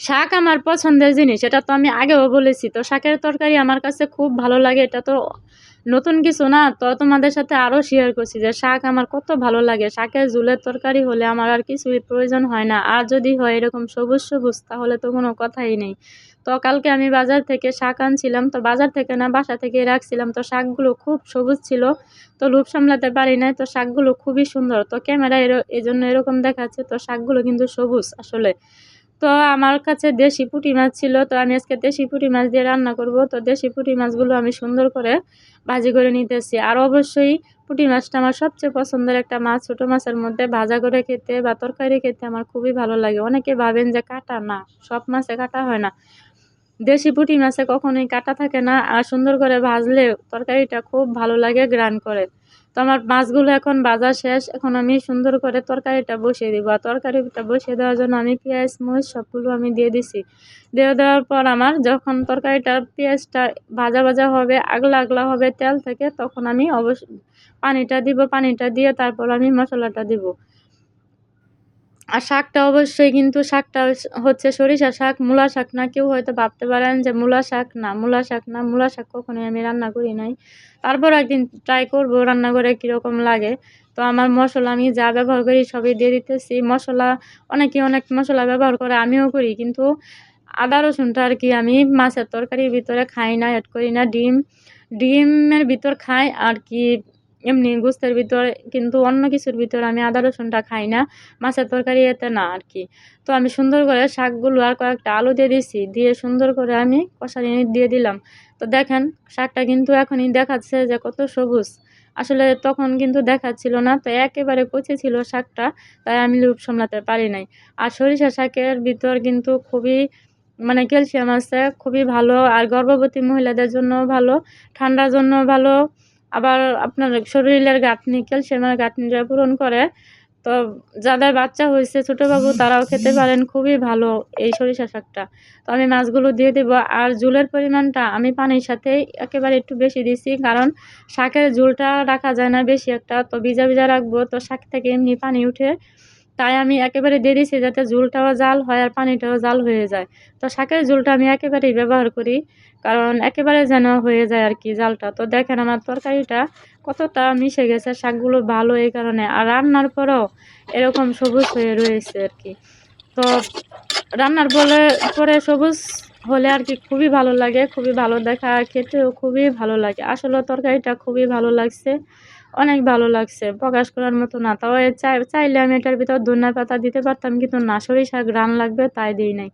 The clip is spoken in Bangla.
শাক আমার পছন্দের জিনিস, এটা তো আমি আগেও বলেছি। তো শাকের তরকারি আমার কাছে খুব ভালো লাগে, এটা তো নতুন কিছু না, তো তোমাদের সাথে আরও শেয়ার করছি যে শাক আমার কত ভালো লাগে। শাকের ঝুলের তরকারি হলে আমার আর কিছুই প্রয়োজন হয় না। আর যদি হয় এরকম সবুজ সবুজ, তাহলে তো কোনো কথাই নেই। তো কালকে আমি বাজার থেকে শাক আনছিলাম, তো বাজার থেকে না, বাসা থেকে রাখছিলাম, তো শাকগুলো খুব সবুজ ছিল, তো লোভ সামলাতে পারি নাই, তো শাকগুলো খুবই সুন্দর। তো ক্যামেরা এর এই জন্য এরকম দেখাচ্ছে, তো শাকগুলো কিন্তু সবুজ আসলে। তো আমার কাছে দেশি পুঁটি মাছ ছিল, তো আমি আজকে দেশি পুঁটি মাছ দিয়ে রান্না করব। তো দেশি পুঁটি মাছগুলো আমি সুন্দর করে ভাজি করে নিতেছি। আর অবশ্যই পুঁটি মাছটা আমার সবচেয়ে পছন্দের একটা মাছ। ছোটো মাছের মধ্যে ভাজা করে খেতে বা তরকারি খেতে আমার খুবই ভালো লাগে। অনেকে ভাবেন যে কাটা না, সব মাছে কাটা হয় না। দেশি পুঁটি মাছে কখনোই কাটা থাকে না আর সুন্দর করে ভাজলে তরকারিটা খুব ভালো লাগে, গ্রান করে। তো আমার মাছগুলো এখন ভাজা শেষ, এখন আমি সুন্দর করে তরকারিটা বসিয়ে দিব। আর তরকারিটা বসিয়ে দেওয়ার জন্য আমি পেঁয়াজ, মরিচ সবগুলো আমি দিয়ে দিছি। দিয়ে দেওয়ার পর আমার যখন তরকারিটা, পেঁয়াজটা ভাজা ভাজা হবে, আগলা আগলা হবে তেল থেকে, তখন আমি অবশ্য পানিটা দিব, পানিটা দিয়ে তারপর আমি মশলাটা দিব। আর শাকটা অবশ্যই কিন্তু শাকটা হচ্ছে সরিষা শাক, মূলা শাক না, কেউ হয়তো ভাবতে পারেন যে মূলা শাক না, মূলা শাক না, মূলা শাক কখনোই আমি রান্না করি নাই। তারপর একদিন ট্রাই করব রান্না করে কীরকম লাগে। তো আমার মশলা আমি যা ব্যবহার করি সবই দিয়ে দিতেছি। মশলা, অনেকে অনেক মশলা ব্যবহার করে, আমিও করি। কিন্তু আদা রসুনটা আর কি আমি মাছের তরকারির ভিতরে খাই না অ্যাড করি না। ডিম, ডিমের ভিতর খাই আর কি এমনি গোস্তের ভিতর, কিন্তু অন্য কিছুর ভিতর আমি আদা রসুনটা খাই না, মাছের তরকারি এতে না আর কি তো আমি সুন্দর করে শাকগুলো আর কয়েকটা আলু দিয়ে দিছি, দিয়ে সুন্দর করে আমি কষানি দিয়ে দিলাম। তো দেখেন, শাকটা কিন্তু এখনই দেখাচ্ছে যে কত সবুজ। আসলে তখন কিন্তু দেখাচ্ছিল না, তো একেবারে কচি ছিল শাকটা, তাই আমি লুপ সামলাতে পারি নাই। আর সরিষা শাকের ভিতর কিন্তু খুবই মানে ক্যালসিয়াম আছে, খুবই ভালো, আর গর্ভবতী মহিলাদের জন্য ভালো, ঠান্ডার জন্য ভালো আবার আপনার শরীরের গাঁটনি ক্যালসিয়ামের গাঁটনিটা পূরণ করে, তো যাদের বাচ্চা হয়েছে ছোটোবাবু তারাও খেতে পারেন, খুবই ভালো এই সরিষা শাকটা। তো আমি মাছগুলো দিয়ে দেবো, আর জুলের পরিমাণটা আমি পানির সাথে একেবারে একটু বেশি দিছি, কারণ শাকের জুলটা রাখা যায় না বেশি একটা, তো ভিজা ভিজা রাখব, তো শাক থেকে এমনি পানি উঠে তাই আমি একেবারে দিয়ে দিছি যাতে ঝুলটাও জাল হয় আর পানিটাও জাল হয়ে যায়। তো শাকের ঝুলটা আমি একেবারেই ব্যবহার করি, কারণ একেবারে যেন হয়ে যায় আর কি জালটা। তো দেখেন আমার তরকারিটা কতটা মিশে গেছে, শাকগুলো ভালো এই কারণে। আর রান্নার পরেও এরকম সবুজ হয়ে রয়েছে আর কি। তো রান্নার পরে পরে সবুজ হলে আর কি খুবই ভালো লাগে, খুবই ভালো দেখা, খেতেও খুবই ভালো লাগে। আসলে তরকারিটা খুবই ভালো লাগছে। অনেক ভালো লাগছে। প্রকাশ করার মতো না। তাও চাইলে আমি এটার ভিতর ধনিয়া পাতা দিতে পারতাম, কিন্তু না সরিষা গ্রান লাগবে, তাই দিই নাই।